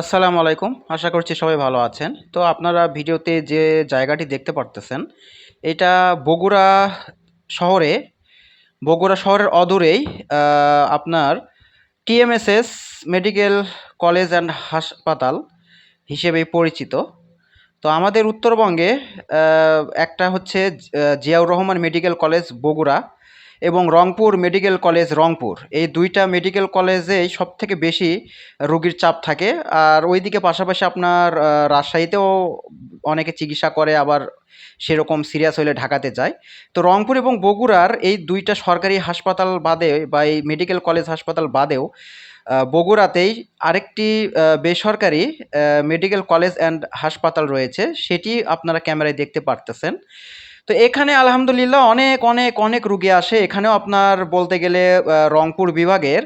আসসালামু আলাইকুম। আশা করছি সবাই ভালো আছেন। তো আপনারা ভিডিওতে যে জায়গাটি দেখতে পারতেছেন, এটা বগুড়া শহরে, বগুড়া শহরের অদূরেই আপনার টিএমএসএস মেডিকেল কলেজ অ্যান্ড হাসপাতাল হিসেবে পরিচিত। তো আমাদের উত্তরবঙ্গে একটা হচ্ছে জিয়াউর রহমান মেডিকেল কলেজ বগুড়া। এবং রংপুর মেডিকেল কলেজ রংপুর। এই দুইটা মেডিকেল কলেজেই সব থেকে বেশি রোগীর চাপ থাকে। আর ওইদিকে পাশাপাশি আপনার রাজশাহীতেও অনেকে চিকিৎসা করে, আবার সেরকম সিরিয়াস হলে ঢাকাতে যায়। তো রংপুর এবং বগুড়ার এই দুইটা সরকারি হাসপাতাল বাদে বা এই মেডিকেল কলেজ হাসপাতাল বাদেও বগুড়াতেই আরেকটি বেসরকারি মেডিকেল কলেজ অ্যান্ড হাসপাতাল রয়েছে। সেটি আপনারা ক্যামেরায় দেখতে পারতেছেন। তো এখানে আলহামদুলিল্লাহ অনেক অনেক অনেক রুগী আসে। এখানেও আপনার বলতে গেলে রংপুর বিভাগের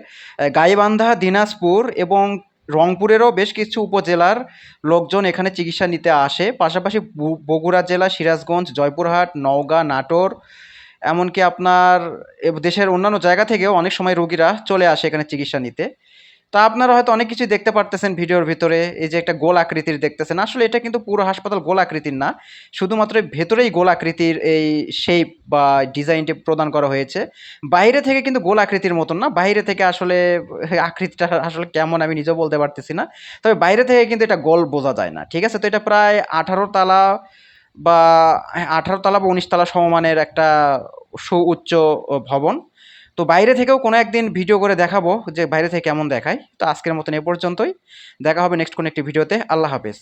গাইবান্ধা, দিনাজপুর এবং রংপুরেরও বেশ কিছু উপজেলার লোকজন এখানে চিকিৎসা নিতে আসে। পাশাপাশি বগুড়া জেলা, সিরাজগঞ্জ, জয়পুরহাট, নওগাঁ, নাটোর, এমনকি আপনার দেশের অন্যান্য জায়গা থেকেও অনেক সময় রোগীরা চলে আসে এখানে চিকিৎসা নিতে। তা আপনারা হয়তো অনেক কিছু দেখতে পারতেছেন ভিডিওর ভিতরে, এই যে একটা গোল আকৃতির দেখতেছেন। আসলে এটা কিন্তু পুরো হাসপাতাল গোল আকৃতির না, শুধুমাত্র ভেতরেই গোল আকৃতির এই শেপ বা ডিজাইনটি প্রদান করা হয়েছে। বাইরে থেকে কিন্তু গোল আকৃতির মতন না, বাইরে থেকে আসলে আকৃতিটা আসলে কেমন আমি নিজেও বলতে পারতেছি না। তবে বাইরে থেকে কিন্তু এটা গোল বোঝা যায় না, ঠিক আছে? তো এটা প্রায় আঠারো তালা বা আঠারো তালা বা উনিশ তালা সমমানের একটা সুউচ্চ ভবন। তো বাইরে থেকেও কোনো একদিন ভিডিও করে দেখাবো যে বাইরে থেকে কেমন দেখায়। তো আজকের মতন এ পর্যন্তই। দেখা হবে নেক্সট কোনো একটি ভিডিওতে আল্লাহ হাফেজ।